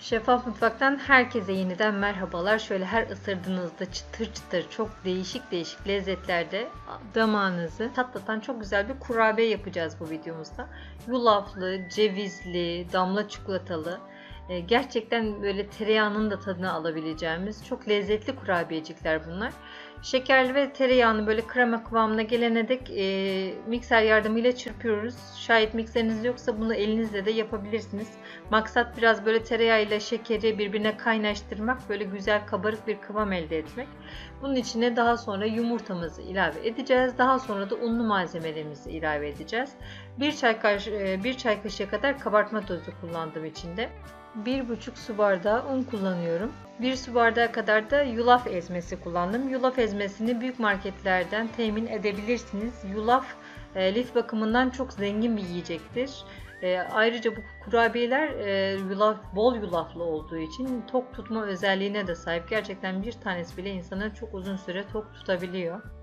Şeffaf Mutfak'tan herkese yeniden merhabalar. Şöyle her ısırdığınızda çıtır çıtır çok değişik değişik lezzetlerde damağınızı tatlatan çok güzel bir kurabiye yapacağız bu videomuzda. Yulaflı, cevizli, damla çikolatalı, e, gerçekten böyle tereyağının da tadını alabileceğimiz çok lezzetli kurabiyecikler bunlar. Şekerli ve tereyağını böyle krema kıvamına gelene dek e, mikser yardımıyla çırpıyoruz. Şayet mikseriniz yoksa bunu elinizle de yapabilirsiniz. Maksat biraz böyle tereyağı ile şekeri birbirine kaynaştırmak, böyle güzel kabarık bir kıvam elde etmek. Bunun içine daha sonra yumurtamızı ilave edeceğiz. Daha sonra da unlu malzemelerimizi ilave edeceğiz. 1 çay, kaşığı, 1 çay kaşığı kadar kabartma tozu kullandım içinde. 1,5 su bardağı un kullanıyorum. 1 su bardağı kadar da yulaf ezmesi kullandım. Yulaf ezmesini büyük marketlerden temin edebilirsiniz. Yulaf e, lif bakımından çok zengin bir yiyecektir. E, ayrıca bu kurabiyeler e, yulaf, bol yulaflı olduğu için tok tutma özelliğine de sahip. Gerçekten bir tanesi bile insanı çok uzun süre tok tutabiliyor.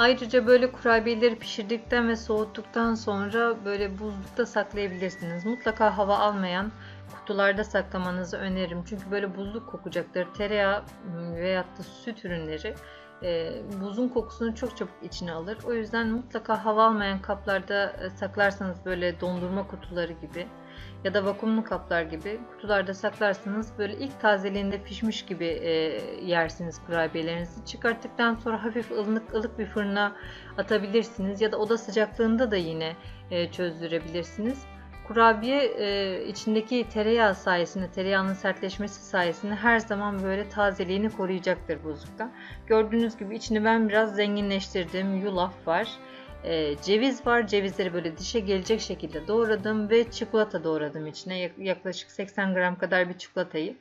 Ayrıca böyle kurabiyeleri pişirdikten ve soğuttuktan sonra böyle buzlukta saklayabilirsiniz. Mutlaka hava almayan kutularda saklamanızı öneririm. Çünkü böyle buzluk kokacaktır. Tereyağı veyahut da süt ürünleri e, buzun kokusunu çok çabuk içine alır. O yüzden mutlaka hava almayan kaplarda e, saklarsanız böyle dondurma kutuları gibi ya da vakumlu kaplar gibi kutularda saklarsanız böyle ilk tazeliğinde pişmiş gibi e, yersiniz kurabiyelerinizi. Çıkarttıktan sonra hafif ılık ılık bir fırına atabilirsiniz ya da oda sıcaklığında da yine e, çözdürebilirsiniz. Kurabiye e, içindeki tereyağı sayesinde, tereyağının sertleşmesi sayesinde her zaman böyle tazeliğini koruyacaktır buzlukta. Gördüğünüz gibi içini ben biraz zenginleştirdim. Yulaf var. E, ceviz var. Cevizleri böyle dişe gelecek şekilde doğradım ve çikolata doğradım içine. Yaklaşık 80 gram kadar bir çikolatayı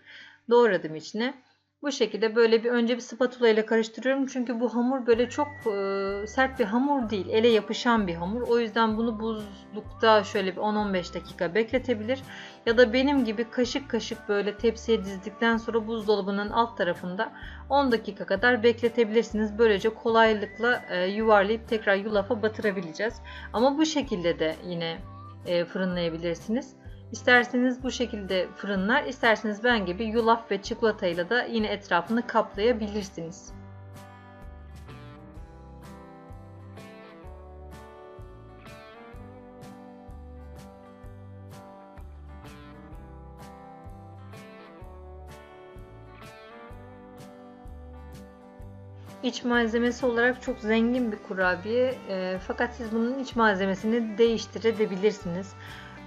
doğradım içine. Bu şekilde böyle bir önce bir spatula ile karıştırıyorum. Çünkü bu hamur böyle çok e, sert bir hamur değil. Ele yapışan bir hamur. O yüzden bunu buzlukta şöyle bir 10-15 dakika bekletebilir. Ya da benim gibi kaşık kaşık böyle tepsiye dizdikten sonra buzdolabının alt tarafında 10 dakika kadar bekletebilirsiniz. Böylece kolaylıkla e, yuvarlayıp tekrar yulafa batırabileceğiz. Ama bu şekilde de yine e, fırınlayabilirsiniz. İsterseniz bu şekilde fırınlar, isterseniz ben gibi yulaf ve çikolatayla da yine etrafını kaplayabilirsiniz. İç malzemesi olarak çok zengin bir kurabiye e, fakat siz bunun iç malzemesini değiştirebilirsiniz.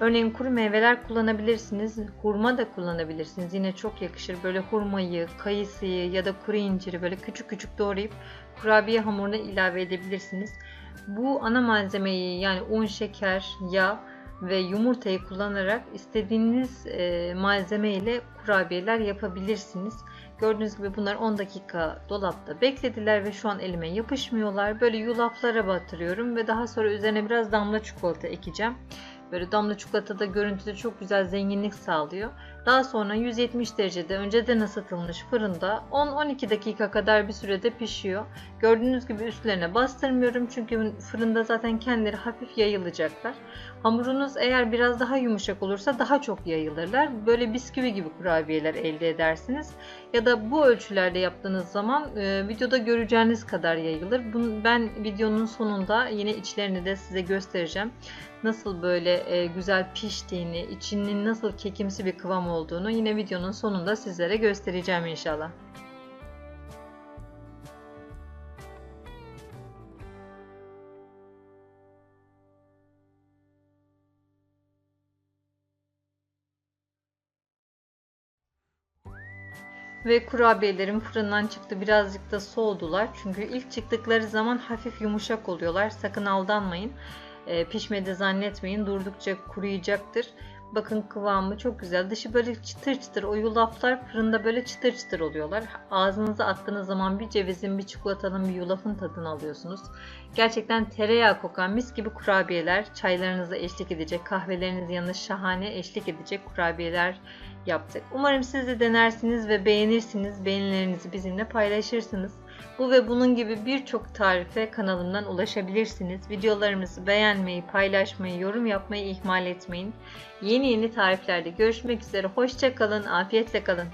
Örneğin kuru meyveler kullanabilirsiniz. Hurma da kullanabilirsiniz. Yine çok yakışır. Böyle hurmayı, kayısıyı ya da kuru inciri böyle küçük küçük doğrayıp kurabiye hamuruna ilave edebilirsiniz. Bu ana malzemeyi yani un, şeker, yağ ve yumurtayı kullanarak istediğiniz e, malzeme ile kurabiyeler yapabilirsiniz. Gördüğünüz gibi bunlar 10 dakika dolapta beklediler ve şu an elime yapışmıyorlar. Böyle yulaflara batırıyorum ve daha sonra üzerine biraz damla çikolata ekeceğim. Böyle damla çikolatada görüntüde çok güzel zenginlik sağlıyor. Daha sonra 170 derecede önceden ısıtılmış fırında 10-12 dakika kadar bir sürede pişiyor. Gördüğünüz gibi üstlerine bastırmıyorum çünkü fırında zaten kendileri hafif yayılacaklar. Hamurunuz eğer biraz daha yumuşak olursa daha çok yayılırlar. Böyle bisküvi gibi kurabiyeler elde edersiniz. Ya da bu ölçülerde yaptığınız zaman e, videoda göreceğiniz kadar yayılır. Bunu ben videonun sonunda yine içlerini de size göstereceğim. Nasıl böyle e, güzel piştiğini, içinin nasıl kekimsi bir kıvam olduğunu yine videonun sonunda sizlere göstereceğim inşallah. Ve kurabiyelerim fırından çıktı. Birazcık da soğudular. Çünkü ilk çıktıkları zaman hafif yumuşak oluyorlar. Sakın aldanmayın. E, pişmedi zannetmeyin. Durdukça kuruyacaktır. Bakın kıvamı çok güzel. Dışı böyle çıtır çıtır. O yulaflar fırında böyle çıtır çıtır oluyorlar. Ağzınıza attığınız zaman bir cevizin, bir çikolatanın, bir yulafın tadını alıyorsunuz. Gerçekten tereyağı kokan mis gibi kurabiyeler. Çaylarınıza eşlik edecek, kahveleriniz yanında şahane eşlik edecek kurabiyeler yaptık. Umarım siz de denersiniz ve beğenirsiniz. Beğenilerinizi bizimle paylaşırsınız. Bu ve bunun gibi birçok tarife kanalımdan ulaşabilirsiniz. Videolarımızı beğenmeyi, paylaşmayı, yorum yapmayı ihmal etmeyin. Yeni yeni tariflerde görüşmek üzere. Hoşçakalın, afiyetle kalın.